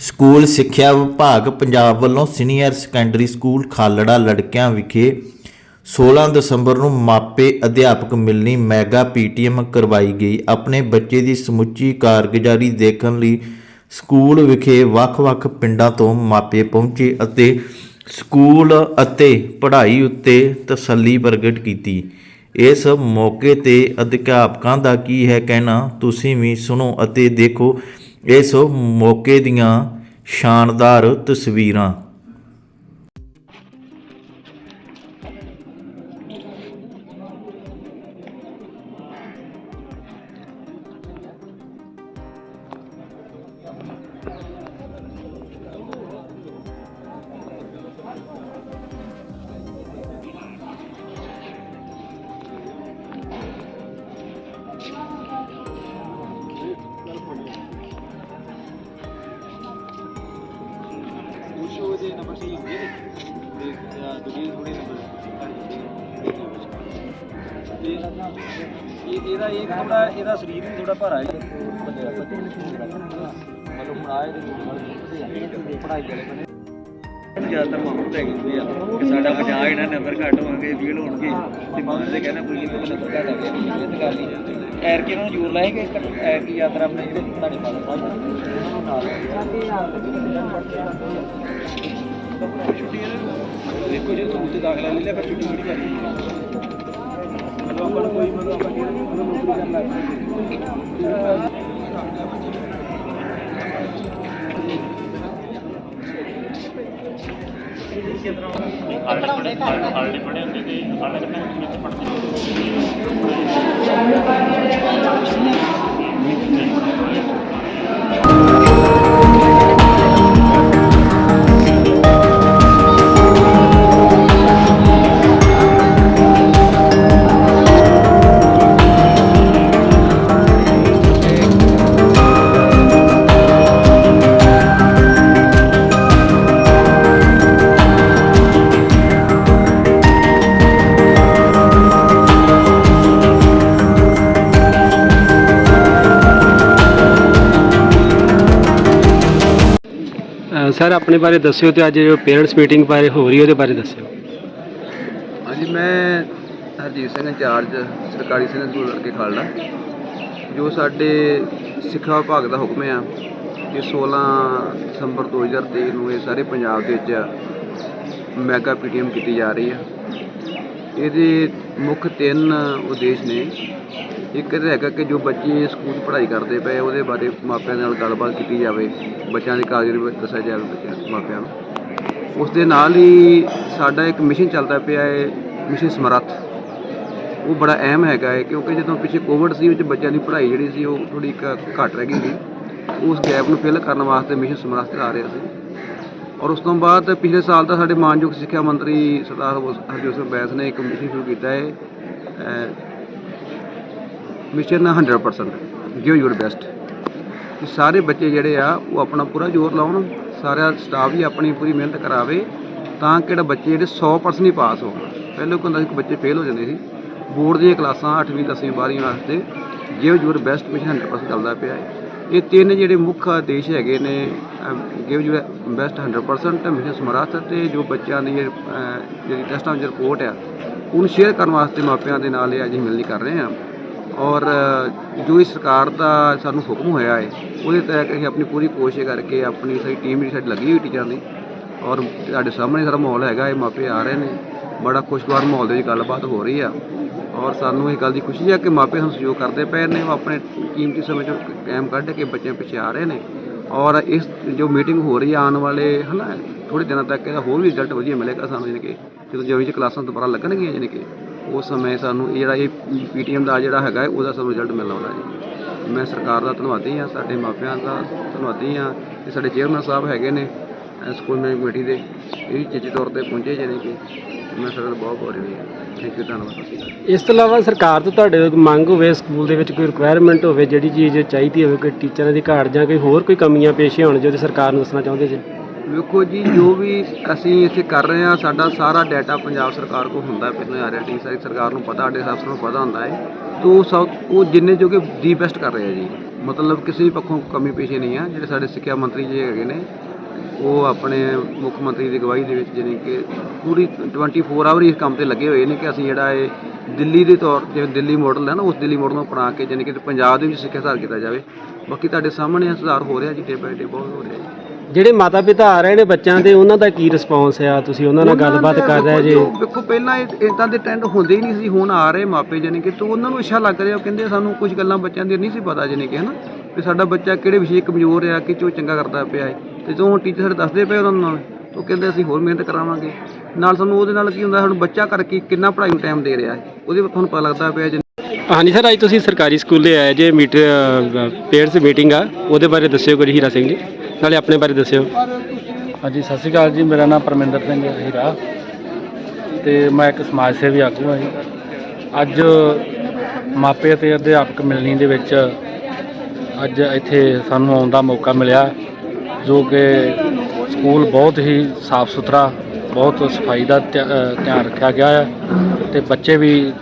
School ਸਿੱਖਿਆ ਵਿਭਾਗ ਪੰਜਾਬ ਵੱਲੋਂ ਸੀਨੀਅਰ ਸੈਕੰਡਰੀ ਸਕੂਲ ਖਾਲੜਾ ਲੜਕਿਆਂ ਵਿਖੇ 16 ਦਸੰਬਰ ਨੂੰ ਮਾਪੇ ਅਧਿਆਪਕ ਮਿਲਣੀ ਮੈਗਾ ਪੀਟੀਐਮ ਕਰਵਾਈ ਗਈ। ਆਪਣੇ ਬੱਚੇ ਦੀ ਸਮੁੱਚੀ ਕਾਰਗੁਜ਼ਾਰੀ ਦੇਖਣ ਲਈ ਸਕੂਲ ਵਿਖੇ ਵੱਖ-ਵੱਖ ਪਿੰਡਾਂ ਤੋਂ ਮਾਪੇ ਪਹੁੰਚੇ ਅਤੇ ਸਕੂਲ ਅਤੇ ਪੜ੍ਹਾਈ ਉੱਤੇ ਤਸੱਲੀ ਪ੍ਰਗਟ ਕੀਤੀ। ਇਸ ਮੌਕੇ ਤੇ ਅਧਿਆਪਕਾਂ ਦਾ ਕੀ ਹੈ ਕਹਿਣਾ, ਤੁਸੀਂ ਵੀ ਸੁਣੋ ਅਤੇ ਦੇਖੋ। ਇਸ ਮੌਕੇ ਦੀਆਂ ਸ਼ਾਨਦਾਰ ਤਸਵੀਰਾਂ। ਦੇ ਨੰਬਰ ਸੀ ਹੁੰਦੇ ਨੇ ਤੇ ਦੂਜੀ ਥੋੜੀ ਨੰਬਰ ਤੇ ਇਹ ਇਹਦਾ ਇਹ ਥੋੜਾ ਇਹਦਾ ਸਰੀਰ ਵੀ ਥੋੜਾ ਭਾਰਾ ਹੈ। ਮਤਲਬ ਹੁਣ ਆਏ ਤੇ ਪੜਾਈ ਵਾਲੇ ਬੰਦੇ। ਜ਼ਿਆਦਾਤਰ ਮਾਹੌਲ ਪੈ ਗਏ ਆ। ਕਿ ਸਾਡਾ ਬਚਾਅ ਇਹਨਾਂ ਨੰਬਰ ਘੱਟ ਹੋਣਗੇ ਫੇਲ ਹੋਣਗੇ। ਤੇ ਮਾਂ ਦੇ ਕਹਿੰਦਾ ਕੋਈ ਨਹੀਂ ਨੰਬਰ ਘੱਟ ਆ ਗਿਆ। ਇਹ ਗੱਲ ਨਹੀਂ ਐਰ ਕੇ ਇਹਨਾਂ ਨੂੰ ਜ਼ੋਰ ਲਾਏ ਕਿ ਐਰ ਕੀ ਯਾਤਰਾ ਆਪਣੇ ਜਿਹੜੇ ਤੁਹਾਡੇ ਫਾਦਰ ਸਾਹਿਬ ਉਹਨਾਂ ਨੂੰ ਨਾਲ ਦੇਖੋ ਜੇ ਸਕੂਲ ਤੇ ਦਾਖਲਾ ਲੈ ਲਿਆ ਫਿਰ ਛੁੱਟੀ ਕਿਹੜੀ ਕਰਨੀ ਮਤਲਬ ਆਪਾਂ ਨੂੰ ਕੋਈ ਮਤਲਬ ਆਪਾਂ ਕਿਹੜੀ ਮਤਲਬ ਨੌਕਰੀ ਕਰਨ ਲੱਗ ਸਰ, ਆਪਣੇ ਬਾਰੇ ਦੱਸਿਓ ਤੇ ਅੱਜ ਜੋ ਪੇਰੈਂਟਸ ਮੀਟਿੰਗ ਬਾਰੇ ਹੋ ਰਹੀ ਹੈ, ਉਹਦੇ ਬਾਰੇ ਦੱਸਿਓ। ਹਾਂਜੀ, ਮੈਂ ਹਰਜੀਤ ਸਿੰਘ ਇੰਚਾਰਜ, ਸਰਕਾਰੀ ਸੀਨੀਅਰ ਸਕੂਲ ਲੜਕੇ ਖਾਲੜਾ, ਜੋ ਸਾਡੇ ਸਿੱਖਿਆ ਵਿਭਾਗ ਦਾ ਹੁਕਮ ਆ ਕਿ 16 ਦਸੰਬਰ 2023 ਨੂੰ ਇਹ ਸਾਰੇ ਪੰਜਾਬ ਦੇ ਵਿੱਚ ਮੈਗਾ ਪੀਟੀਐਮ ਕੀਤੀ ਜਾ ਰਹੀ ਆ ਇਹਦੇ ਮੁੱਖ ਤਿੰਨ ਉਦੇਸ਼ ਨੇ। ਇੱਕ ਇਹ ਹੈਗਾ ਕਿ ਜੋ ਬੱਚੇ ਸਕੂਲ 'ਚ ਪੜ੍ਹਾਈ ਕਰਦੇ ਪਏ, ਉਹਦੇ ਬਾਰੇ ਮਾਪਿਆਂ ਨਾਲ ਗੱਲਬਾਤ ਕੀਤੀ ਜਾਵੇ, ਬੱਚਿਆਂ ਦੀ ਕਾਗਜ਼ ਬਾਰੇ ਦੱਸਿਆ ਜਾਵੇ ਬੱਚਿਆਂ ਮਾਪਿਆਂ ਨੂੰ। ਉਸ ਦੇ ਨਾਲ ਹੀ ਸਾਡਾ ਇੱਕ ਮਿਸ਼ਨ ਚੱਲਦਾ ਪਿਆ ਹੈ ਮਿਸ਼ਨ ਸਮਰੱਥ। ਉਹ ਬੜਾ ਅਹਿਮ ਹੈਗਾ ਹੈ, ਕਿਉਂਕਿ ਜਦੋਂ ਪਿੱਛੇ ਕੋਵਿਡ ਸੀ, ਵਿੱਚ ਬੱਚਿਆਂ ਦੀ ਪੜ੍ਹਾਈ ਜਿਹੜੀ ਸੀ, ਉਹ ਥੋੜੀ ਘੱਟ ਰਹਿ ਗਈ ਸੀ। ਉਸ ਗੈਪ ਨੂੰ ਫਿਲ ਕਰਨ ਵਾਸਤੇ ਮਿਸ਼ਨ ਸਮਰੱਥ ਆ ਰਿਹਾ ਸੀ। ਔਰ ਉਸ ਤੋਂ ਬਾਅਦ ਪਿਛਲੇ ਸਾਲ ਦਾ ਸਾਡੇ ਮਾਨਯੋਗ ਸਿੱਖਿਆ ਮੰਤਰੀ ਸਰਦਾਰ ਹਰਜੋਤ ਸਿੰਘ ਬੈਂਸ ਨੇ ਇੱਕ ਮਿਸ਼ਨ ਸ਼ੁਰੂ ਕੀਤਾ ਹੈ ਮਿਸ਼ਨ 100% ਗਿਵ ਯੂਰ ਬੈਸਟ। ਕਿ ਸਾਰੇ ਬੱਚੇ ਜਿਹੜੇ ਆ, ਉਹ ਆਪਣਾ ਪੂਰਾ ਜ਼ੋਰ ਲਾਉਣ, ਸਾਰਾ ਸਟਾਫ ਵੀ ਆਪਣੀ ਪੂਰੀ ਮਿਹਨਤ ਕਰਾਵੇ, ਤਾਂ ਕਿ ਬੱਚੇ ਜਿਹੜੇ 100% ਹੀ ਪਾਸ ਹੋਣ। ਪਹਿਲੇ ਕੀ ਹੁੰਦਾ ਬੱਚੇ ਫੇਲ ਹੋ ਜਾਂਦੇ ਸੀ। ਬੋਰਡ ਦੀਆਂ ਕਲਾਸਾਂ 8ਵੀਂ 10ਵੀਂ 12ਵੀਂ ਵਾਸਤੇ ਗਿਵ ਯੂਰ ਬੈਸਟ ਮਿਸ਼ਨ 100% ਚੱਲਦਾ ਪਿਆ ਹੈ। ਇਹ ਤਿੰਨ ਜਿਹੜੇ ਮੁੱਖ ਆਦੇਸ਼ ਹੈਗੇ ਨੇ ਗਿਵ ਯੂ ਬੈਸਟ 100% ਮਿਸ਼ਨ ਸਮਰੱਥ ਤੇ ਜੋ ਬੱਚਿਆਂ ਦੀ ਜਿਹੜੀ ਟੈਸਟਾਂ ਦੀ ਰਿਪੋਰਟ ਆ, ਉਹਨੂੰ ਸ਼ੇਅਰ ਕਰਨ ਵਾਸਤੇ ਮਾਪਿਆਂ ਦੇ ਨਾਲ ਇਹ ਅੱਜ ਮਿਲਣੀ ਕਰ ਰਹੇ ਹਾਂ। ਔਰ ਜੋ ਇਸ ਸਰਕਾਰ ਦਾ ਸਾਨੂੰ ਹੁਕਮ ਹੋਇਆ ਹੈ, ਉਹਦੇ ਤਹਿਤ ਅਸੀਂ ਆਪਣੀ ਪੂਰੀ ਕੋਸ਼ਿਸ਼ ਕਰਕੇ ਆਪਣੀ ਸਾਰੀ ਟੀਮ ਜਿਹੜੀ ਸਾਡੀ ਲੱਗੀ ਹੋਈ ਟੀਚਰਾਂ ਦੀ, ਔਰ ਤੁਹਾਡੇ ਸਾਹਮਣੇ ਸਾਰਾ ਮਾਹੌਲ ਹੈਗਾ, ਇਹ ਮਾਪੇ ਆ ਰਹੇ ਨੇ, ਬੜਾ ਖੁਸ਼ਗਵਾਰ ਮਾਹੌਲ ਦੇ ਵਿੱਚ ਗੱਲਬਾਤ ਹੋ ਰਹੀ ਆ, ਔਰ ਸਾਨੂੰ ਇਹ ਗੱਲ ਦੀ ਖੁਸ਼ੀ ਹੈ ਕਿ ਮਾਪੇ ਸਾਨੂੰ ਸਹਿਯੋਗ ਕਰਦੇ ਪਏ ਨੇ, ਉਹ ਆਪਣੇ ਕੀਮਤੀ ਸਮੇਂ ਚੋਂ ਟਾਈਮ ਕੱਢ ਕੇ ਬੱਚਿਆਂ ਪਿੱਛੇ ਆ ਰਹੇ ਨੇ, ਔਰ ਇਸ ਜੋ ਮੀਟਿੰਗ ਹੋ ਰਹੀ ਆ ਆਉਣ ਵਾਲੇ, ਹਨਾ ਥੋੜੇ ਦਿਨਾਂ ਤੱਕ ਇਹਦਾ ਹੋਰ ਵੀ ਰਿਜ਼ਲਟ ਵਧੀਆ ਮਿਲੇਗਾ ਸਾਨੂੰ, ਜਾਣੀ ਕਿ ਜਦੋਂ ਜਿਵੇਂ ਚ ਕਲਾਸਾਂ ਦੁਬਾਰਾ ਲੱਗਣਗੀਆਂ, ਜਾਣੀ ਕਿ ਉਸ ਸਮੇਂ ਸਾਨੂੰ ਇਹ ਜਿਹੜਾ ਇਹ ਪੀਟੀਐਮ ਦਾ ਜਿਹੜਾ ਹੈਗਾ ਉਹਦਾ ਸਾਨੂੰ ਰਿਜ਼ਲਟ ਮਿਲਣ ਵਾਲਾ ਜੀ। ਮੈਂ ਸਰਕਾਰ ਦਾ ਧੰਨਵਾਦੀ ਹਾਂ, ਸਾਡੇ ਮਾਪਿਆਂ ਦਾ ਧੰਨਵਾਦੀ ਹਾਂ ਤੇ ਸਾਡੇ ਚੇਅਰਮੈਨ ਸਾਹਿਬ ਹੈਗੇ ਨੇ ਸਕੂਲ ਮੈਨੇਜਮੈਂਟ ਕਮੇਟੀ ਦੇ। ਇਹ ਵੀ ਚੇਚੇ ਤੌਰ ਤੇ ਪਹੁੰਚੇ ਜਾਣੀ ਕਿ ਮੈਂ ਸਾਡਾ ਬਹੁਤ ਬਹੁਤ ਰਹੀ ਹਾਂ। ਥੈਂਕ ਯੂ ਧੰਨਵਾਦ ਇਸ ਤੋਂ ਇਲਾਵਾ ਸਰਕਾਰ ਤੋਂ ਤੁਹਾਡੇ ਕੋਈ ਮੰਗ ਹੋਵੇ ਸਕੂਲ ਦੇ ਵਿੱਚ ਕੋਈ ਰਿਕੁਆਇਰਮੈਂਟ ਹੋਵੇ, ਜਿਹੜੀ ਚੀਜ਼ ਚਾਹੀਦੀ ਹੋਵੇ, ਕੋਈ ਟੀਚਰਾਂ ਦੀ ਘਾਟ ਜਾਂ ਕੋਈ ਹੋਰ ਕੋਈ ਕਮੀਆਂ ਪੇਸ਼ੀਆਂ ਹੋਣ ਜੋ ਸਰਕਾਰ ਨੂੰ ਦੱਸਣਾ ਚਾਹੁੰਦੇ ਜੀ? ਵੇਖੋ ਜੀ, ਜੋ ਵੀ ਅਸੀਂ ਇੱਥੇ ਕਰ ਰਹੇ ਹਾਂ, ਸਾਡਾ ਸਾਰਾ ਡਾਟਾ ਪੰਜਾਬ ਸਰਕਾਰ ਕੋਲ ਹੁੰਦਾ ਪਹਿਲਾਂ ਆ ਰਿਹਾ ਟੀ ਸਾਰੀ ਸਰਕਾਰ ਨੂੰ ਪਤਾ, ਸਾਡੇ ਅਫਸਰ ਨੂੰ ਪਤਾ ਹੁੰਦਾ ਹੈ। ਤੋ ਸਭ, ਉਹ ਜਿੰਨੇ ਜੋ ਕਿ ਦੀ ਬੈਸਟ ਕਰ ਰਹੇ ਆ ਜੀ। ਮਤਲਬ ਕਿਸੇ ਵੀ ਪੱਖੋਂ ਕਮੀ ਪੇਸ਼ੇ ਨਹੀਂ ਆ, ਜਿਹੜੇ ਸਾਡੇ ਸਿੱਖਿਆ ਮੰਤਰੀ ਜੀ ਹੈਗੇ ਨੇ, ਉਹ ਆਪਣੇ ਮੁੱਖ ਮੰਤਰੀ ਦੀ ਅਗਵਾਈ ਦੇ ਵਿੱਚ ਜਾਣੀ ਕਿ ਪੂਰੀ 24 ਆਵਰ ਇਸ ਕੰਮ ਤੇ ਲੱਗੇ ਹੋਏ ਨੇ ਕਿ ਅਸੀਂ ਜਿਹੜਾ ਇਹ ਦਿੱਲੀ ਦੇ ਤੌਰ ਜਿਵੇਂ ਦਿੱਲੀ ਮਾਡਲ ਹੈ ਨਾ, ਉਸ ਦਿੱਲੀ ਮਾਡਲ ਨੂੰ ਅਪਣਾ ਕੇ ਜਾਣੀ ਕਿ ਪੰਜਾਬ ਦੇ ਵਿੱਚ ਸਿੱਖਿਆ ਸੁਧਾਰ ਕੀਤਾ ਜਾਵੇ। ਬਾਕੀ ਤੁਹਾਡੇ ਸਾਹਮਣੇ ਇਹ ਸੁਧਾਰ ਹੋ ਰਿਹਾ ਜੀ ਡੇ ਬਾਏ ਡੇ ਬਹੁਤ ਹੋ ਰਿਹਾ ਜੀ। ਜਿਹੜੇ ਮਾਤਾ ਪਿਤਾ ਆ ਰਹੇ ਨੇ ਬੱਚਿਆਂ ਦੇ ਉਹਨਾਂ ਦਾ ਕੀ ਰਿਸਪੌਂਸ ਆ? ਤੁਸੀਂ ਉਹਨਾਂ ਨਾਲ ਗੱਲਬਾਤ ਕਰ ਰਹੇ ਜੇ। ਦੇਖੋ- ਪਹਿਲਾਂ ਇਦਾਂ ਦੇ ਟ੍ਰੈਂਡ ਹੁੰਦੇ ਹੀ ਨਹੀਂ ਸੀ ਹੁਣ ਆ ਰਹੇ ਮਾਪੇ ਜਾਨੀ ਕਿ ਤੇ ਉਹਨਾਂ ਨੂੰ ਅੱਛਾ ਲੱਗ ਰਿਹਾ ਉਹ ਕਹਿੰਦੇ ਸਾਨੂੰ ਕੁਝ ਗੱਲਾਂ ਬੱਚਿਆਂ ਦੀਆਂ ਨਹੀਂ ਸੀ ਪਤਾ ਜਾਨੀ ਕਿ ਹਨਾ ਵੀ ਸਾਡਾ ਬੱਚਾ ਕਿਹੜੇ ਵਿਸ਼ੇ ਕਮਜ਼ੋਰ ਆ ਕਿ ਚੋ ਚੰਗਾ ਕਰਦਾ ਪਿਆ ਹੈ। ਤੇ ਜੋ ਹੁਣ ਟੀਚਰ ਸਾਡੇ ਦੱਸਦੇ ਪਏ ਉਹਨਾਂ ਨਾਲ ਉਹ ਕਹਿੰਦੇ ਅਸੀਂ ਹੋਰ ਮਿਹਨਤ ਕਰਾਵਾਂਗੇ। ਨਾਲ ਸਾਨੂੰ ਉਹਦੇ ਨਾਲ ਕੀ ਹੁੰਦਾ ਸਾਨੂੰ ਬੱਚਾ ਕਰਕੇ ਕਿੰਨਾ ਪੜ੍ਹਾਈ ਨੂੰ ਟਾਈਮ ਦੇ ਰਿਹਾ ਹੈ ਉਹਦੇ ਵਿੱਚ ਤੁਹਾਨੂੰ ਪਤਾ ਲੱਗਦਾ ਪਿਆ ਹਾਂਜੀ ਸਰ ਅੱਜ ਤੁਸੀਂ ਸਰਕਾਰੀ ਸਕੂਲੇ ਆਏ ਜੇ ਮੀਟ ਪੇਰੈਂਟਸ ਮੀਟਿੰਗ ਆ ਉਹਦੇ ਬਾਰੇ ਦੱਸਿਓ ਕੁਝ ਹੀਰਾ ਸਿੰਘ ਜੀ। ਨਾਲੇ ਆਪਣੇ ਬਾਰੇ ਦੱਸਿਓ। ਹਾਂਜੀ, ਸਤਿ ਸ਼੍ਰੀ ਅਕਾਲ ਜੀ, ਮੇਰਾ ਨਾਮ ਪਰਮਿੰਦਰ ਸਿੰਘ ਹੀਰਾ ਤੇ ਮੈਂ ਇੱਕ ਸਮਾਜ ਸੇਵੀ ਆਗੂ ਹਾਂ ਜੀ। ਅੱਜ ਮਾਪੇ ਅਤੇ ਅਧਿਆਪਕ ਮਿਲਣੀ ਦੇ ਵਿੱਚ ਅੱਜ ਇੱਥੇ ਸਾਨੂੰ ਆਉਣ ਦਾ ਮੌਕਾ ਮਿਲਿਆ, ਜੋ ਕਿ ਸਕੂਲ ਬਹੁਤ ਹੀ ਸਾਫ਼ ਸੁਥਰਾ ਬਹੁਤ ਸਫ਼ਾਈ ਦਾ ਧਿਆਨ ਰੱਖਿਆ ਗਿਆ ਹੈ ਤੇ ਬੱਚੇ ਵੀ